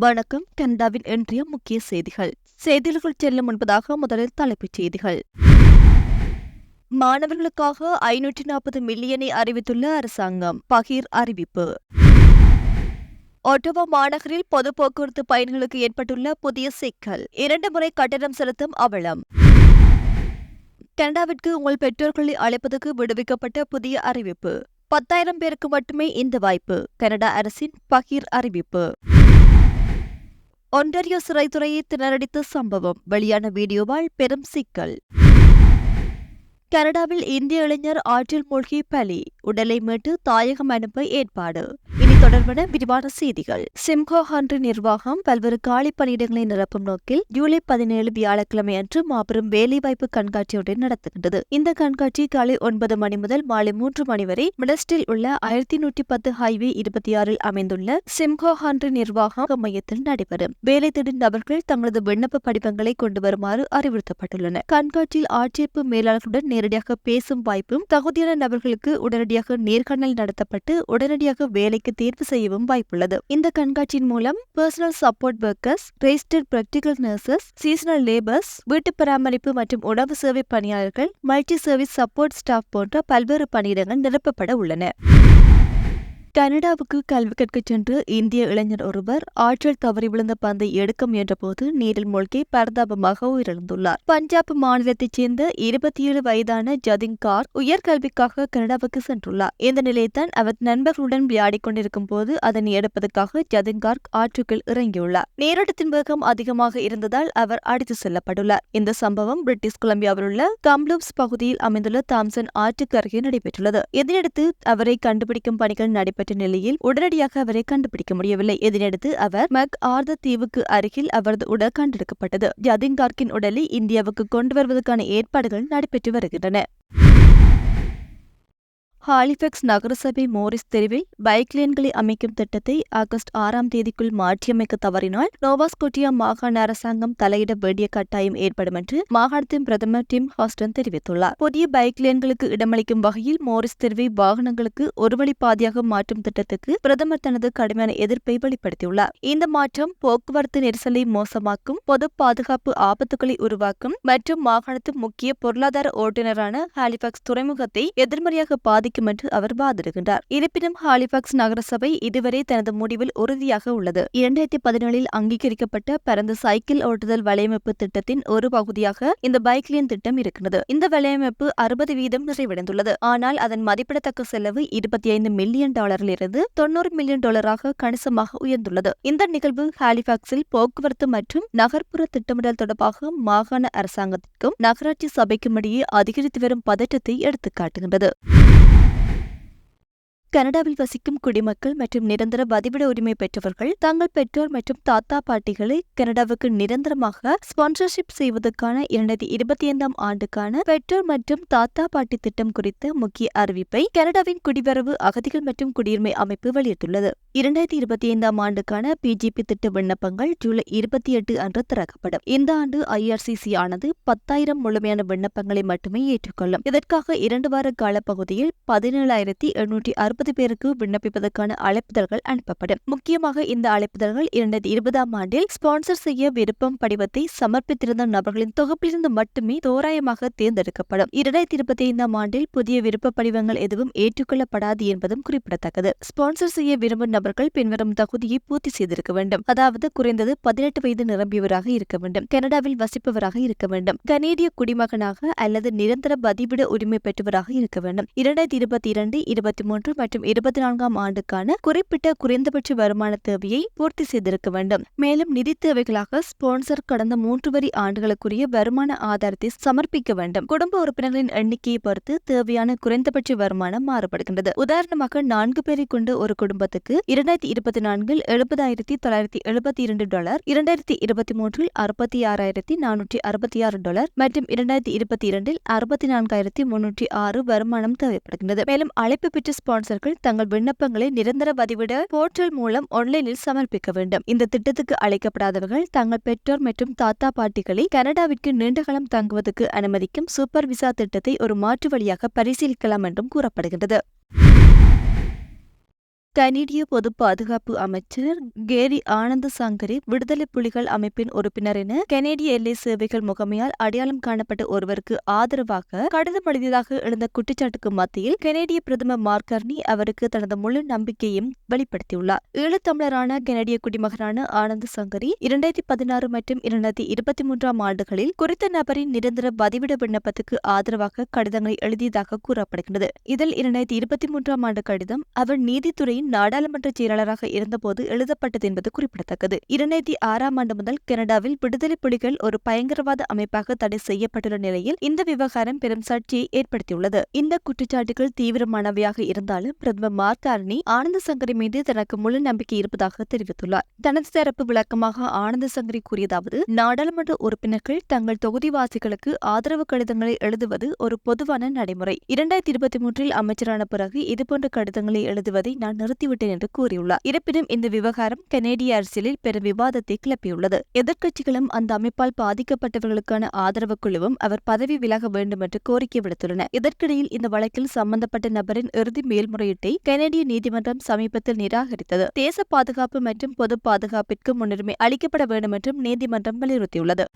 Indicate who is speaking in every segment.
Speaker 1: வணக்கம். கனடாவின் இன்றைய முக்கிய செய்திகள். செய்திகள் செல்லும் முன்பதாக முதலில் தலைப்புச் செய்திகள். மாணவர்களுக்காக ஐநூற்றி நாற்பது மில்லியனை அறிவித்துள்ள அரசாங்கம். பகீர் அறிவிப்பு. ஒட்டவா மாநகரில் பொது போக்குவரத்து பயணிகளுக்கு ஏற்பட்டுள்ள புதிய சிக்கல். இரண்டு முறை கட்டணம் செலுத்தும் அவலம். கனடாவிற்கு உங்கள் பெற்றோர்களை அழைப்பதற்கு விடுவிக்கப்பட்ட புதிய அறிவிப்பு. பத்தாயிரம் பேருக்கு மட்டுமே இந்த வாய்ப்பு. கனடா அரசின் பகீர் அறிவிப்பு. ஒன்டாரியோ சிறைத்துறையை திணறடித்த சம்பவம். வெளியான வீடியோவால் பெரும் சிக்கல். கனடாவில் இந்திய இளைஞர் ஆற்றில் மூழ்கி பலி. உடலை மீட்டு தாயகம் அனுப்ப ஏற்பாடு. தொடர்பான விரிவான செய்திகள். சிம்கோ ஹன்று நிர்வாகம் பல்வேறு காலி பணியிடங்களை நிரப்பும் நோக்கில் ஜூலை பதினேழு வியாழக்கிழமை அன்று மாபெரும் வேலைவாய்ப்பு கண்காட்சி ஒன்றை நடத்துகின்றது. இந்த கண்காட்சி காலை ஒன்பது மணி முதல் மாலை மூன்று மணி வரை மிடஸ்டில் உள்ள ஆயிரத்தி நூற்றி பத்து ஹைவே இருபத்தி ஆறில் அமைந்துள்ள சிம்கோ ஹன்று நிர்வாகம் மையத்தில் நடைபெறும். வேலை தேடும் நபர்கள் தங்களது விண்ணப்ப படிவங்களை கொண்டு வருமாறு அறிவுறுத்தப்பட்டுள்ளன கண்காட்சியில் ஆட்சேர்ப்பு மேலாளர்களுடன் நேரடியாக பேசும் வாய்ப்பும் தகுதியான நபர்களுக்கு உடனடியாக நேர்காணல் நடத்தப்பட்டு உடனடியாக வேலைக்கு தேர்வு செய்யவும் வாய்ப்புள்ளது. இந்த கண்காட்சியின் மூலம் personal support workers registered practical nurses seasonal labours வீட்டு பராமரிப்பு மற்றும் உணவு சேவை பணியாளர்கள் மல்டி சர்வீஸ் சப்போர்ட் ஸ்டாஃப் போன்ற பல்வேறு பணியிடங்கள் நிரப்பப்பட உள்ளன. கனடாவுக்கு கல்வி கற்கச் சென்று இந்திய இளைஞர் ஒருவர் ஆற்றல் தவறி விழுந்த பந்தை எடுக்க முயன்றபோது நீரில் மூழ்கி பரதாபமாக உயிரிழந்துள்ளார். பஞ்சாப் மாநிலத்தைச் சேர்ந்த இருபத்தி ஏழு வயதான ஜதிங் கார் உயர்கல்விக்காக கனடாவுக்கு சென்றுள்ளார். இந்த நிலையத்தான் அவர் நண்பர்களுடன் விளையாடிக் கொண்டிருக்கும் போது அதனை எடுப்பதற்காக ஜதிங் கார்க் ஆற்றுக்குள் இறங்கியுள்ளார். நேரோட்டத்தின் வேகம் அதிகமாக இருந்ததால் அவர் அடித்து செல்லப்பட்டுள்ளார். இந்த சம்பவம் பிரிட்டிஷ் கொலம்பியாவில் உள்ள கம்லூப்ஸ் பகுதியில் அமைந்துள்ள தாம்சன் ஆற்றுக்கு அருகே நடைபெற்றுள்ளது. இதனையடுத்து அவரை கண்டுபிடிக்கும் பணிகள் நடைபெற்ற நிலையில் உடனடியாக அவரை கண்டுபிடிக்க முடியவில்லை. இதனையடுத்து அவர் மக் ஆர்த தீவுக்கு அருகில் அவரது உடல் கண்டெடுக்கப்பட்டது. ஜதின்கார்கின் உடலை இந்தியாவுக்கு கொண்டு வருவதற்கான ஏற்பாடுகள் நடைபெற்று வருகின்றன. ஹாலிஃபெக்ஸ் நகரசபை மோரிஸ் தெருவில் பைக் லேன்களை அமைக்கும் திட்டத்தை ஆகஸ்ட் ஆறாம் தேதிக்குள் மாற்றியமைக்க தவறினால் நோவாஸ்கோட்டியா மாகாண அரசாங்கம் தலையிட வேண்டிய கட்டாயம் ஏற்படும் என்று மாகாணத்தின் பிரதமர் டிம் ஹாஸ்டன் தெரிவித்துள்ளார். புதிய பைக் லேன்களுக்கு இடமளிக்கும் வகையில் மோரிஸ் தெருவை வாகனங்களுக்கு ஒருவழி பாதையாக மாற்றும் திட்டத்துக்கு பிரதமர் தனது கடுமையான எதிர்ப்பை வெளிப்படுத்தியுள்ளார். இந்த மாற்றம் போக்குவரத்து நெரிசலை மோசமாக்கும் பொது பாதுகாப்பு ஆபத்துகளை உருவாக்கும் மற்றும் மாகாணத்தின் முக்கிய பொருளாதார ஓட்டுநரான ஹாலிஃபாக்ஸ் துறைமுகத்தை எதிர்மறையாக பாதிக்கும் என்று அவர் வாதிடுகின்றார். இருப்பினும் ஹாலிபாக்ஸ் நகரசபை இதுவரை தனது முடிவில் உறுதியாக உள்ளது. இரண்டாயிரத்தி பதினேழில் அங்கீகரிக்கப்பட்ட பரந்த சைக்கிள் ஓட்டுதல் வலையமைப்பு திட்டத்தின் ஒரு பகுதியாக இந்த பைக் லேன் திட்டம் இருக்கிறது இந்த வலையமைப்பு அறுபது வீதம் நிறைவடைந்துள்ளது. ஆனால் அதன் மதிப்பிடத்தக்க செலவு இருபத்தி ஐந்து மில்லியன் டாலரில் இருந்து தொண்ணூறு மில்லியன் டாலராக கணிசமாக உயர்ந்துள்ளது. இந்த நிகழ்வு ஹாலிபாக்ஸில் போக்குவரத்து மற்றும் நகர்ப்புற திட்டமிடல் தொடர்பாக மாகாண அரசாங்கத்திற்கும் நகராட்சி சபைக்கும் இடையே அதிகரித்து வரும் பதற்றத்தை எடுத்துக்காட்டுகின்றது. கனடாவில் வசிக்கும் குடிமக்கள் மற்றும் நிரந்தர பதிவிட உரிமை பெற்றவர்கள் தங்கள் பெற்றோர் மற்றும் தாத்தா பாட்டிகளை கனடாவுக்கு நிரந்தரமாக ஸ்பான்சர்ஷிப் செய்வதற்கான இரண்டாயிரத்தி இருபத்தி ஐந்தாம் ஆண்டுக்கான பெற்றோர் மற்றும் தாத்தா பாட்டி திட்டம் குறித்த முக்கிய அறிவிப்பை கனடாவின் குடிவரவு அகதிகள் மற்றும் குடியுரிமை அமைப்பு வெளியிட்டுள்ளது. இரண்டாயிரத்தி இருபத்தி ஐந்தாம் ஆண்டுக்கான பிஜிபி திட்ட விண்ணப்பங்கள் ஜூலை இருபத்தி எட்டு அன்று திறக்கப்படும். இந்த ஆண்டு ஐஆர்சிசி ஆனது பத்தாயிரம் முழுமையான விண்ணப்பங்களை மட்டுமே ஏற்றுக்கொள்ளும். இதற்காக இரண்டு வார காலப்பகுதியில் பதினேழாயிரத்தி எண்ணூற்றி நாற்பது பேருக்கு விண்ணப்பிப்பதற்கான அழைப்புதல்கள் அனுப்பப்படும். முக்கியமாக இந்த அழைப்புதல்கள் இரண்டாயிரத்தி இருபதாம் ஆண்டில் ஸ்பான்சர் செய்ய விருப்பம் படிவத்தை சமர்ப்பித்திருந்த நபர்களின் தொகுப்பிலிருந்து மட்டுமே தோராயமாக தேர்ந்தெடுக்கப்படும். இரண்டாயிரத்தி இருபத்தி ஐந்தாம் ஆண்டில் புதிய விருப்ப படிவங்கள் எதுவும் ஏற்றுக்கொள்ளப்படாது என்பதும் குறிப்பிடத்தக்கது. ஸ்பான்சர் செய்ய விரும்பும் நபர்கள் பின்வரும் தகுதியை பூர்த்தி செய்திருக்க வேண்டும். அதாவது குறைந்தது பதினெட்டு வயது நிரம்பியவராக இருக்க வேண்டும். கனடாவில் வசிப்பவராக இருக்க வேண்டும். கனேடிய குடிமகனாக அல்லது நிரந்தர பதிவிட உரிமை பெற்றவராக இருக்க வேண்டும். இரண்டாயிரத்தி இருபத்தி இரண்டு இருபத்தி மூன்று மற்றும் இருபத்தி நான்காம் ஆண்டுக்கான குறிப்பிட்ட குறைந்தபட்ச வருமான தேவையை பூர்த்தி செய்திருக்க வேண்டும். மேலும் நிதி தேவைகளாக ஸ்பான்சர் கடந்த மூன்று வரி ஆண்டுகளுக்குரிய வருமான ஆதாரத்தை சமர்ப்பிக்க வேண்டும். குடும்ப உறுப்பினர்களின் எண்ணிக்கையை பொறுத்து தேவையான குறைந்தபட்ச வருமானம் மாறுபடுகின்றது. உதாரணமாக நான்கு பேரை கொண்ட ஒரு குடும்பத்துக்கு இரண்டாயிரத்தி இருபத்தி நான்கில் எழுபதாயிரத்தி தொள்ளாயிரத்தி எழுபத்தி இரண்டு டாலர் இரண்டாயிரத்தி இருபத்தி மூன்றில் அறுபத்தி ஆறாயிரத்தி நானூற்றி அறுபத்தி ஆறு டாலர் மற்றும் இரண்டாயிரத்தி இருபத்தி இரண்டில் அறுபத்தி நான்காயிரத்தி முன்னூற்றி ஆறு வருமானம் தேவைப்படுகின்றது. மேலும் அழைப்பு பெற்ற பயனாளர்கள் தங்கள் விண்ணப்பங்களை நிரந்தர பதிவிட போர்ட்டல் மூலம் ஆன்லைனில் சமர்ப்பிக்க வேண்டும். இந்த திட்டத்துக்கு அழைக்கப்படாதவர்கள் தங்கள் பெற்றோர் மற்றும் தாத்தா பாட்டிகளை கனடாவிற்கு நீண்டகாலம் தங்குவதற்கு அனுமதிக்கும் சூப்பர் விசா திட்டத்தை ஒரு மாற்று வழியாக பரிசீலிக்கலாம் என்றும் கூறப்படுகின்றது. கனேடிய பொது பாதுகாப்பு அமைச்சர் கேரி ஆனந்த சங்கரி விடுதலை புலிகள் அமைப்பின் உறுப்பினர் என கனேடிய எல்லை சேவைகள் முகமையால் அடையாளம் காணப்பட்ட ஒருவருக்கு ஆதரவாக கடிதம் எழுதியதாக எழுந்த குற்றச்சாட்டுக்கு மத்தியில் கனேடிய பிரதமர் மார்கர்னி அவருக்கு தனது முழு நம்பிக்கையும் வெளிப்படுத்தியுள்ளார். ஈழத்தமிழரான கனேடிய குடிமகனான ஆனந்த சங்கரி இரண்டாயிரத்தி பதினாறு மற்றும் இரண்டாயிரத்தி இருபத்தி மூன்றாம் ஆண்டுகளில் குறித்த நபரின் நிரந்தர பதிவிட விண்ணப்பத்துக்கு ஆதரவாக கடிதங்களை எழுதியதாக கூறப்படுகிறது இதில் இரண்டாயிரத்தி இருபத்தி மூன்றாம் ஆண்டு கடிதம் அவர் நீதித்துறையின் நாடாளுமன்ற செயலாளராக இருந்தபோது எழுதப்பட்டது என்பது குறிப்பிடத்தக்கது. இரண்டாயிரத்தி ஆறாம் ஆண்டு முதல் கனடாவில் விடுதலை புலிகள் ஒரு பயங்கரவாத அமைப்பாக தடை செய்யப்பட்டுள்ள நிலையில் இந்த விவகாரம் பெரும் சர்ச்சையை ஏற்படுத்தியுள்ளது. இந்த குற்றச்சாட்டுகள் தீவிரமானவையாக இருந்தாலும் பிரதமர் மார்காரணி ஆனந்த சங்கரி மீது தனக்கு முழு நம்பிக்கை இருப்பதாக தெரிவித்துள்ளார். தனது தரப்பு விளக்கமாக ஆனந்த சங்கரி கூறியதாவது நாடாளுமன்ற உறுப்பினர்கள் தங்கள் தொகுதிவாசிகளுக்கு ஆதரவு கடிதங்களை எழுதுவது ஒரு பொதுவான நடைமுறை. இரண்டாயிரத்தி இருபத்தி மூன்றில் அமைச்சரான பிறகு இதுபோன்ற கடிதங்களை எழுதுவதை நான் நிறுத்திவிட்டேன் என்று கூறியுள்ளார். இருப்பினும் இந்த விவகாரம் கனேடிய அரசியலில் பெரும் விவாதத்தை கிளப்பியுள்ளது. எதிர்க்கட்சிகளும் அந்த அமைப்பால் பாதிக்கப்பட்டவர்களுக்கான ஆதரவு குழுவும் அவர் பதவி விலக வேண்டும் என்று கோரிக்கை விடுத்துள்ளன. இதற்கிடையில் இந்த வழக்கில் சம்பந்தப்பட்ட நபரின் இறுதி மேல்முறையீட்டை கனேடிய நீதிமன்றம் சமீபத்தில் நிராகரித்தது. தேச பாதுகாப்பு மற்றும் பொது பாதுகாப்பிற்கு முன்னுரிமை அளிக்கப்பட வேண்டும் என்றும் நீதிமன்றம் வலியுறுத்தியுள்ளது.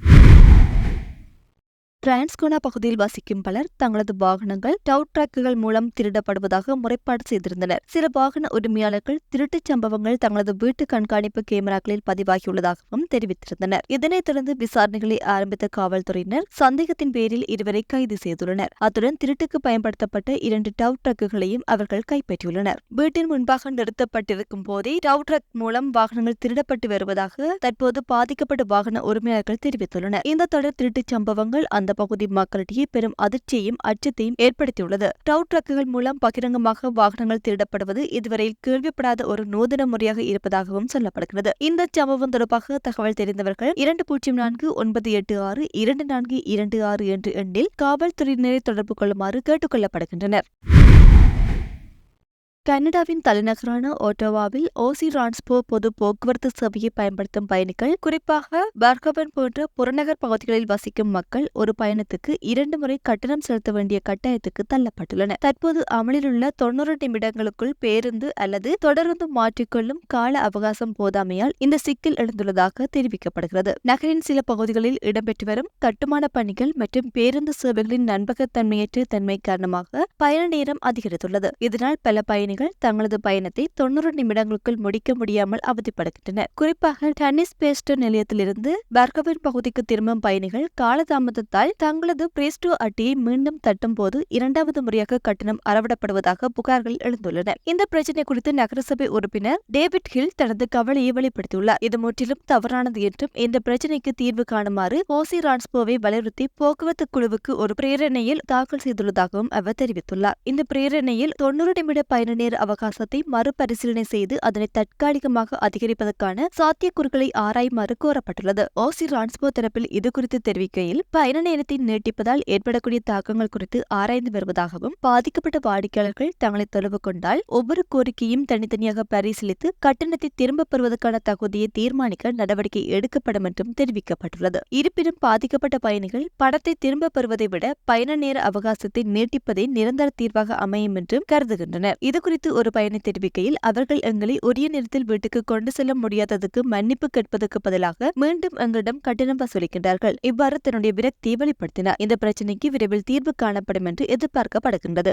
Speaker 1: டிரான்ஸ்கோனா பகுதியில் வசிக்கும் பலர் தங்களது வாகனங்கள் டவுட் ட்ரக்குகள் மூலம் திருடப்படுவதாக முறைப்பாடு செய்திருந்தனர். சில வாகன உரிமையாளர்கள் திருட்டுச் சம்பவங்கள் தங்களது வீட்டு கண்காணிப்பு கேமராக்களில் பதிவாகியுள்ளதாகவும் தெரிவித்திருந்தனர். இதனைத் தொடர்ந்து விசாரணைகளை ஆரம்பித்த காவல்துறையினர் சந்தேகத்தின் பேரில் இருவரை கைது செய்துள்ளனர். அத்துடன் திருட்டுக்கு பயன்படுத்தப்பட்ட இரண்டு டவு ட்ரக்குகளையும் அவர்கள் கைப்பற்றியுள்ளனர். வீட்டின் முன்பாக நிறுத்தப்பட்டிருக்கும் போதே டவு ட்ரக் மூலம் வாகனங்கள் திருடப்பட்டு வருவதாக தற்போது பாதிக்கப்பட்ட வாகன உரிமையாளர்கள் தெரிவித்துள்ளனர். இந்த தொடர் திருட்டுச் சம்பவங்கள் அந்த பகுதி மக்களிடையே பெரும் அதிர்ச்சியையும் அச்சத்தையும் ஏற்படுத்தியுள்ளது. டவு ட்ரக்குகள் மூலம் பகிரங்கமாக வாகனங்கள் திருடப்படுவது இதுவரையில் கேள்விப்படாத ஒரு நூதன முறையாக இருப்பதாகவும் சொல்லப்படுகிறது. இந்த சம்பவம் தொடர்பாக தகவல் தெரிந்தவர்கள் இரண்டு பூஜ்ஜியம் நான்கு ஒன்பது எட்டு ஆறு இரண்டு நான்கு இரண்டு ஆறு என்ற எண்ணில் காவல்துறையினரை தொடர்பு கொள்ளுமாறு கேட்டுக் கொள்ளப்படுகின்றனர். கனடாவின் தலைநகரான ஓட்டோவாவில் ஓசி டிரான்ஸ்போ பொது போக்குவரத்து சேவையை பயன்படுத்தும் பயணிகள் குறிப்பாக பர்கபன் போன்ற புறநகர் பகுதிகளில் வசிக்கும் மக்கள் ஒரு பயணத்துக்கு இரண்டு முறை கட்டணம் செலுத்த வேண்டிய கட்டாயத்துக்கு தள்ளப்பட்டுள்ளன தற்போது அமலிலுள்ள தொன்னூறு நிமிடங்களுக்குள் பேருந்து அல்லது தொடர்ந்து மாற்றிக்கொள்ளும் கால அவகாசம் போதாமையால் இந்த சிக்கல் எழுந்துள்ளதாக தெரிவிக்கப்படுகிறது. நகரின் சில பகுதிகளில் இடம்பெற்று வரும் கட்டுமான பணிகள் மற்றும் பேருந்து சேவைகளின் நண்பகத்தன்மையற்ற தன்மை காரணமாக பயண நேரம் அதிகரித்துள்ளது. இதனால் பல பயணிகள் பயணிகள் தங்களது பயணத்தை தொண்ணூறு நிமிடங்களுக்குள் முடிக்க முடியாமல் அவதிப்படுகின்றனர். குறிப்பாக டென்னிஸ் பேஸ்டோ நிலையத்திலிருந்து பர்கவின் பகுதிக்கு திரும்பும் பயணிகள் காலதாமதத்தால் தங்களது பிரேஸ்டோ அட்டையை மீண்டும் தட்டும் போது இரண்டாவது முறையாக கட்டணம் அறவிடப்படுவதாக புகார்கள் எழுந்துள்ளன. இந்த பிரச்சினை குறித்து நகரசபை உறுப்பினர் டேவிட் ஹில் தனது கவலையை வெளிப்படுத்தியுள்ளார். இது முற்றிலும் தவறானது என்றும் இந்த பிரச்சினைக்கு தீர்வு காணுமாறு ஓசி ரான்ஸ்போவை வலியுறுத்தி போக்குவரத்து குழுவுக்கு ஒரு பிரேரணையில் தாக்கல் செய்துள்ளதாகவும் அவர் தெரிவித்துள்ளார். இந்த பிரேரணையில் தொன்னூறு நிமிட பயண நேர அவகாசத்தை மறுபரிசீலனை செய்து அதனை தற்காலிகமாக அதிகரிப்பதற்கான சாத்தியக்கூறுகளை ஆராயுமாறு கோரப்பட்டுள்ளது. ஓசி ரான்ஸ்போ தரப்பில் இதுகுறித்து தெரிவிக்கையில் பயண நேரத்தை நீட்டிப்பதால் ஏற்படக்கூடிய தாக்கங்கள் குறித்து ஆராய்ந்து வருவதாகவும் பாதிக்கப்பட்ட வாடிக்கையாளர்கள் தங்களை தொடர்பு கொண்டால் ஒவ்வொரு கோரிக்கையும் தனித்தனியாக பரிசீலித்து கட்டணத்தை திரும்பப் பெறுவதற்கான தகுதியை தீர்மானிக்க நடவடிக்கை எடுக்கப்படும் என்றும் தெரிவிக்கப்பட்டுள்ளது. இருப்பினும் பாதிக்கப்பட்ட பயணிகள் பணத்தை திரும்பப் பெறுவதை விட பயண நேர அவகாசத்தை நீட்டிப்பதே நிரந்தர தீர்வாக அமையும் என்றும் கருதுகின்றனர். இதுகுறித்து ஒரு பயணி தெரிவிக்கையில் அவர்கள் எங்களை உரிய நேரத்தில் வீட்டுக்கு கொண்டு செல்ல முடியாததுக்கு மன்னிப்பு கேட்பதற்கு பதிலாக மீண்டும் எங்களிடம் கட்டணம் வசூலிக்கின்றார்கள். இவ்வாறு தன்னுடைய விரக்தியை வெளிப்படுத்தினார். இந்த பிரச்சினைக்கு விரைவில் தீர்வு காணப்படும் என்று எதிர்பார்க்கப்படுகின்றது.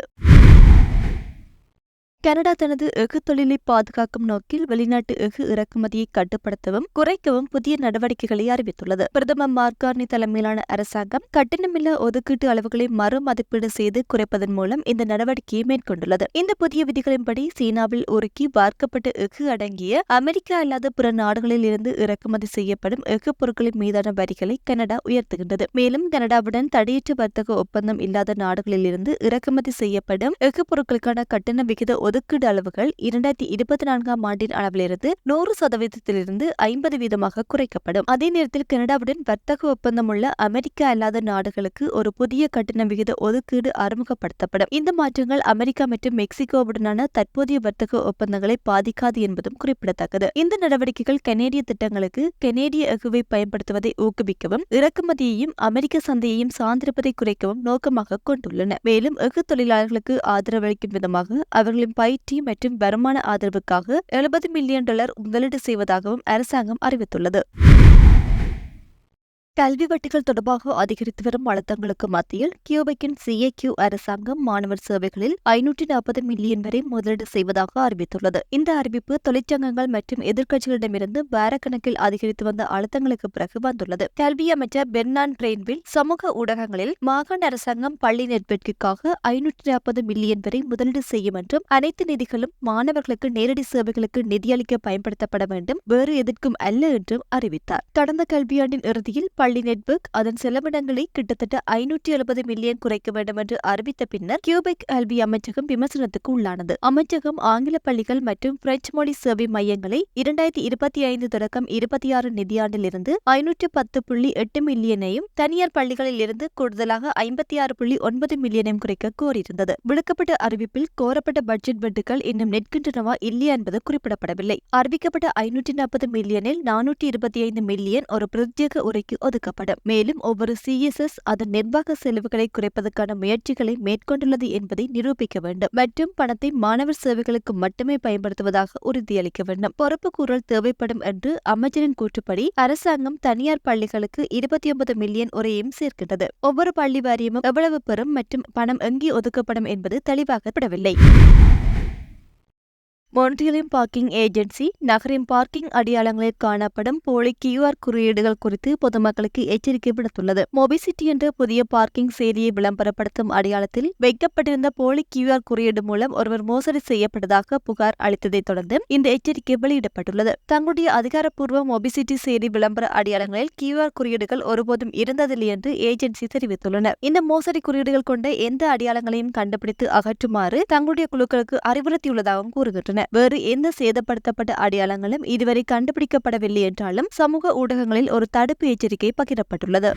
Speaker 1: கனடா தனது எஃகு தொழிலை பாதுகாக்கும் நோக்கில் வெளிநாட்டு எஃகு இறக்குமதியை கட்டுப்படுத்தவும் குறைக்கவும் புதிய நடவடிக்கைகளை அறிவித்துள்ளது. பிரதமர் மார்கார்னி தலைமையிலான அரசாங்கம் கட்டணமில்லா ஒதுக்கீட்டு அளவுகளை மறு மதிப்பீடு செய்து குறைப்பதன் மூலம் இந்த நடவடிக்கையை மேற்கொண்டுள்ளது. இந்த புதிய விதிகளின்படி சீனாவில் உருக்கி பார்க்கப்பட்ட எஃகு அடங்கிய அமெரிக்கா அல்லாத பிற நாடுகளில் இருந்து இறக்குமதி செய்யப்படும் எஃகு பொருட்களின் மீதான வரிகளை கனடா உயர்த்துகின்றது. மேலும் கனடாவுடன் தடையற்ற வர்த்தக ஒப்பந்தம் இல்லாத நாடுகளில் இருந்து இறக்குமதி செய்யப்படும் எஃகு பொருட்களுக்கான கட்டண விகித ஒதுக்கீடு அளவுகள் இரண்டாயிரத்தி இருபத்தி நான்காம் ஆண்டின் அளவிலிருந்து நூறு சதவீதத்திலிருந்து ஐம்பது வீதமாக குறைக்கப்படும். அதே நேரத்தில் கனடாவுடன் வர்த்தக ஒப்பந்தம் உள்ள அமெரிக்கா அல்லாத நாடுகளுக்கு ஒரு புதிய கட்டண விகித ஒதுக்கீடு அறிமுகப்படுத்தப்படும். இந்த மாற்றங்கள் அமெரிக்கா மற்றும் மெக்சிகோவுடனான தற்போதைய வர்த்தக ஒப்பந்தங்களை பாதிக்காது என்பதும் குறிப்பிடத்தக்கது. இந்த நடவடிக்கைகள் கனேடிய திட்டங்களுக்கு கனேடிய எஃகுவை பயன்படுத்துவதை ஊக்குவிக்கவும் இறக்குமதியையும் அமெரிக்க சந்தையையும் சார்ந்திருப்பதை குறைக்கவும் நோக்கமாக கொண்டுள்ளன. மேலும் எஃகு தொழிலாளர்களுக்கு ஆதரவளிக்கும் விதமாக அவர்களின் பயிற்சி மற்றும் வருமான ஆதரவுக்காக எழுபது மில்லியன் டாலர் முதலீடு செய்வதாகவும் அரசாங்கம் அறிவித்துள்ளது. கல்வி வட்டிகள் தொடர்பாக அதிகரித்து வரும் அழுத்தங்களுக்கு மத்தியில் கியூபெக்கின் சிஏக்யூ அரசாங்கம் மாணவர் சேவைகளில் ஐநூற்றி நாற்பது மில்லியன் வரை முதலீடு செய்வதாக அறிவித்துள்ளது. இந்த அறிவிப்பு தொழிற்சங்கங்கள் மற்றும் எதிர்க்கட்சிகளிடமிருந்து வாரக்கணக்கில் அதிகரித்து வந்த அழுத்தங்களுக்கு பிறகு வந்துள்ளது. கல்வி அமைச்சர் பெர்னான் பிரெயின்வில் சமூக ஊடகங்களில் மாகாண அரசாங்கம் பள்ளி நெட்வொர்க்கிற்காக ஐநூற்றி நாற்பது மில்லியன் வரை முதலீடு செய்யும் என்றும் அனைத்து நிதிகளும் மாணவர்களுக்கு நேரடி சேவைகளுக்கு நிதியளிக்க பயன்படுத்தப்பட வேண்டும் வேறு எதற்கும் அல்ல என்றும் அறிவித்தார். கடந்த கல்வியாண்டின் இறுதியில் பள்ளி நெட்வொர்க் அதன் செலவினங்களை கிட்டத்தட்ட ஐநூற்றி எழுபது மில்லியன் குறைக்க வேண்டும் என்று அறிவித்த பின்னர் கியூபெக் கல்வி அமைச்சகம் விமர்சனத்துக்கு உள்ளானது. அமைச்சகம் ஆங்கில பள்ளிகள் மற்றும் பிரெஞ்சு மொழி சேவை மையங்களை இரண்டாயிரத்தி இருபத்தி ஐந்து தொடக்கம் இருபத்தி ஆறு நிதியாண்டில் இருந்து ஐநூற்று பத்து புள்ளி எட்டு மில்லியனையும் தனியார் பள்ளிகளில் இருந்து கூடுதலாக ஐம்பத்தி ஆறு புள்ளி ஒன்பது மில்லியனையும் குறைக்க கோரியிருந்தது. விடுக்கப்பட்ட அறிவிப்பில் கோரப்பட்ட பட்ஜெட் வெட்டுகள் இன்னும் நிற்கின்றனவா இல்லையா என்பது குறிப்பிடப்படவில்லை. அறிவிக்கப்பட்ட ஐநூற்றி நாற்பது மில்லியனில் நானூற்றி இருபத்தி ஐந்து மில்லியன் ஒரு பிரத்யேக உரைக்கு ஒதுக்கப்படும். மேலும் ஒவ்வொரு சிஎஸ்எஸ் அதன் நிர்வாக செலவுகளை குறைப்பதற்கான முயற்சிகளை மேற்கொண்டுள்ளது என்பதை நிரூபிக்க வேண்டும். மற்றும் பணத்தை மாணவர் சேவைகளுக்கு மட்டுமே பயன்படுத்துவதாக உறுதியளிக்க வேண்டும். பொறுப்பு கூறல் தேவைப்படும் என்று அமைச்சரின் கூற்றுப்படி அரசாங்கம் தனியார் பள்ளிகளுக்கு இருபத்தி ஒன்பது மில்லியன் உரையும் சேர்க்கின்றது. ஒவ்வொரு பள்ளி வாரியமும் எவ்வளவு பெறும் மற்றும் பணம் எங்கே ஒதுக்கப்படும் என்பது தெளிவாகப்படவில்லை. மொன்றியலின் பார்க்கிங் ஏஜென்சி நகரின் பார்க்கிங் அடையாளங்களில் காணப்படும் போலி கியூஆர் குறியீடுகள் குறித்து பொதுமக்களுக்கு எச்சரிக்கை விடுத்துள்ளது. மொபிசிட்டி என்ற புதிய பார்க்கிங் செய்தியை விளம்பரப்படுத்தும் அடையாளத்தில் வைக்கப்பட்டிருந்த போலி கியூஆர் குறியீடு மூலம் ஒருவர் மோசடி செய்யப்பட்டதாக புகார் அளித்ததைத் தொடர்ந்து இந்த எச்சரிக்கை வெளியிடப்பட்டுள்ளது. தங்களுடைய அதிகாரப்பூர்வ மொபிசிட்டி செய்தி விளம்பர அடையாளங்களில் கியூஆர் குறியீடுகள் ஒருபோதும் இருந்ததில்லை என்று ஏஜென்சி தெரிவித்துள்ளனர். இந்த மோசடி குறியீடுகள் கொண்ட எந்த அடையாளங்களையும் கண்டுபிடித்து அகற்றுமாறு தங்களுடைய குழுக்களுக்கு அறிவுறுத்தியுள்ளதாகவும் கூறுகின்றனர். வேறு எந்த சேதப்படுத்தப்பட்ட அடையாளங்களும் இதுவரை கண்டுபிடிக்கப்படவில்லை என்றாலும் சமூக ஊடகங்களில் ஒரு தடுப்பு எச்சரிக்கை பகிரப்பட்டுள்ளது.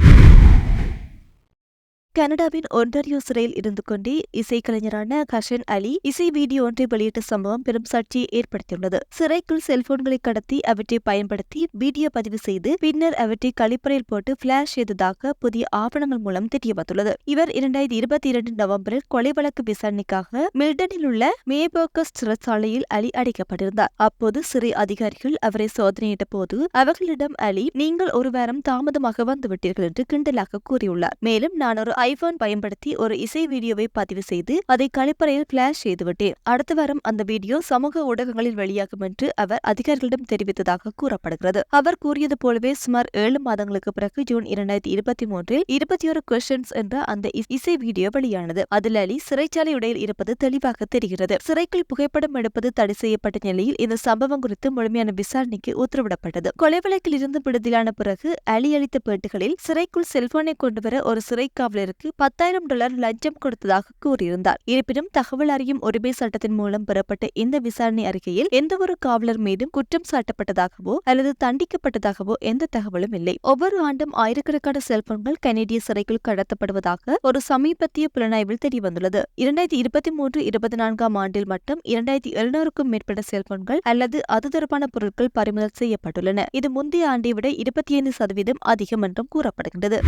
Speaker 1: கனடாவின் ஒன்டாரியோ சிறையில் இருந்து கொண்டே இசைக்கலைஞரான ஹஷன் அலி இசை வீடியோ ஒன்றை வெளியிட்ட சம்பவம் பெரும் சர்ச்சையை ஏற்படுத்தியுள்ளது. சிறைக்குள் செல்போன்களை கடத்தி அவற்றை பயன்படுத்தி வீடியோ பதிவு செய்து பின்னர் அவற்றை கழிப்பறையில் போட்டு பிளாஷ் செய்ததாக புதிய ஆவணங்கள் மூலம் தெரியவந்துள்ளது. இவர் இரண்டாயிரத்தி இருபத்தி இரண்டு நவம்பரில் கொலை வழக்கு விசாரணைக்காக மில்டனில் உள்ள மேபோக்கஸ் சிறைச்சாலையில் அலி அடைக்கப்பட்டிருந்தார். அப்போது சிறை அதிகாரிகள் அவரை சோதனையிட்ட போது அவர்களிடம் அலி நீங்கள் ஒரு வாரம் தாமதமாக வந்துவிட்டீர்கள் என்று கிண்டலாக கூறியுள்ளார். மேலும் நான் ஒரு ஐபோன் பயன்படுத்தி ஒரு இசை வீடியோவை பதிவு செய்து அதை கழிப்பறையில் பிளாஷ் செய்துவிட்டேன். அடுத்த வாரம் அந்த வீடியோ சமூக ஊடகங்களில் வெளியாகும் என்று அவர் அதிகாரிகளிடம் தெரிவித்ததாக கூறப்படுகிறது. அவர் கூறியது போலவே சுமார் ஏழு மாதங்களுக்கு பிறகு ஜூன் இரண்டாயிரத்தி இருபத்தி மூன்றில் இருபத்தி ஒரு கொஸ்டின்ஸ் என்ற அந்த இசை வீடியோ வெளியானது. அதில் அலி சிறைச்சாலை உடையில் இருப்பது தெளிவாக தெரிகிறது. சிறைக்குள் புகைப்படம் எடுப்பது தடை செய்யப்பட்ட நிலையில் இந்த சம்பவம் குறித்து முழுமையான விசாரணைக்கு உத்தரவிடப்பட்டது. கொலை வழக்கில் இருந்து விடுதலான பிறகு அலி அளித்த பேட்டுகளில் சிறைக்குள் செல்போனை கொண்டுவர ஒரு சிறை காவலருக்கு பத்தாயிரம் டாலர் லஞ்சம் கொடுத்ததாக கூறியிருந்தார். இருப்பினும் தகவல் அறியும் உரிமை சட்டத்தின் மூலம் பெறப்பட்ட இந்த விசாரணை அறிக்கையில் எந்தவொரு காவலர் மீதும் குற்றம் சாட்டப்பட்டதாகவோ அல்லது தண்டிக்கப்பட்டதாகவோ எந்த தகவலும் இல்லை. ஒவ்வொரு ஆண்டும் ஆயிரக்கணக்கான செல்போன்கள் கனேடிய சிறைக்குள் கடத்தப்படுவதாக ஒரு சமீபத்திய புலனாய்வில் தெரியவந்துள்ளது. இரண்டாயிரத்தி இருபத்தி மூன்று இருபத்தி நான்காம் ஆண்டில் மட்டும் இரண்டாயிரத்தி எழுநூறுக்கும் மேற்பட்ட செல்போன்கள் அல்லது அது தொடர்பான பொருட்கள் பறிமுதல் செய்யப்பட்டுள்ளன. இது முந்தைய ஆண்டை விட இருபத்தி ஐந்து சதவீதம் அதிகம் என்றும் கூறப்படுகின்றது.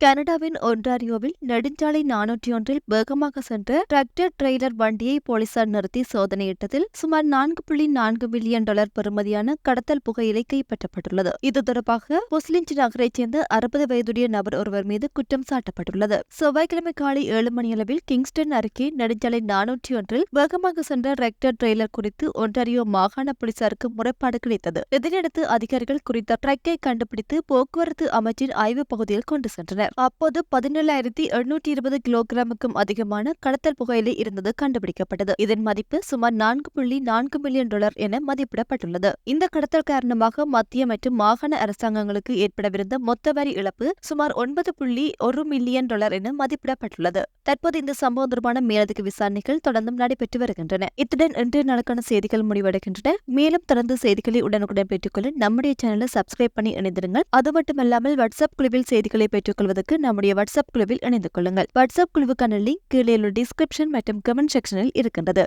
Speaker 1: கனடாவின் ஒன்டாரியோவில் நெடுஞ்சாலை நானூற்றி ஒன்றில் வேகமாக சென்ற டிராக்டர் ட்ரெய்லர் வண்டியை போலீசார் நிறுத்தி சோதனையிட்டதில் சுமார் நான்கு புள்ளி நான்கு மில்லியன் டாலர் பெறுமதியான கடத்தல் புகையிலை கைப்பற்றப்பட்டுள்ளது. இது தொடர்பாக பொஸ்லிஞ்ச் நகரைச் சேர்ந்த அறுபது வயதுடைய நபர் ஒருவர் மீது குற்றம் சாட்டப்பட்டுள்ளது. செவ்வாய்க்கிழமை காலை ஏழு மணியளவில் கிங்ஸ்டன் அருகே நெடுஞ்சாலை நானூற்றி ஒன்றில் வேகமாக சென்ற டிராக்டர் ட்ரெய்லர் குறித்து ஒன்டாரியோ மாகாண போலீசாருக்கு முறைப்பாடு கிடைத்தது. இதனையடுத்து அதிகாரிகள் குறித்த ட்ரக்கை கண்டுபிடித்து போக்குவரத்து அமைச்சின் ஆய்வுப் பகுதியில் கொண்டு சென்றனர். அப்போது பதினேழாயிரத்தி எழுநூற்றி இருபது கிலோகிராமுக்கும் அதிகமான கடத்தல் புகையிலை இருந்தது கண்டுபிடிக்கப்பட்டது. இதன் மதிப்பு சுமார் நான்கு புள்ளி நான்கு மில்லியன் டாலர் என மதிப்பிடப்பட்டுள்ளது. இந்த கடத்தல் காரணமாக மத்திய மற்றும் மாகாண அரசாங்கங்களுக்கு ஏற்படவிருந்த மொத்த வரி இழப்பு சுமார் ஒன்பது புள்ளி ஒரு மில்லியன் டாலர் என மதிப்பிடப்பட்டுள்ளது. தற்போது இந்த சம்பவம் தொடர்பான மேலதிக விசாரணைகள் தொடர்ந்தும் நடைபெற்று வருகின்றன. இத்துடன் இன்றைய நாளுக்கான செய்திகள் முடிவடைகின்றன. மேலும் தொடர்ந்து செய்திகளை உடனுக்குடன் பெற்றுக்கொள்ள நம்முடைய சேனலை சப்ஸ்கிரைப் பண்ணி இணைந்திருங்கள். அது மட்டுமல்லாமல் வாட்ஸ்அப் குழுவில் செய்திகளை பெற்றுக்கொள்வது பெறுவதற்கு நம்முடைய வாட்ஸ்அப் குழுவில் இணைந்து கொள்ளுங்கள். வாட்ஸ்அப் குழுவுக்கான லிங்க் கீழே உள்ள டிஸ்கிரிப்ஷன் மற்றும் கமெண்ட் செக்ஷனில் இருக்கின்றது.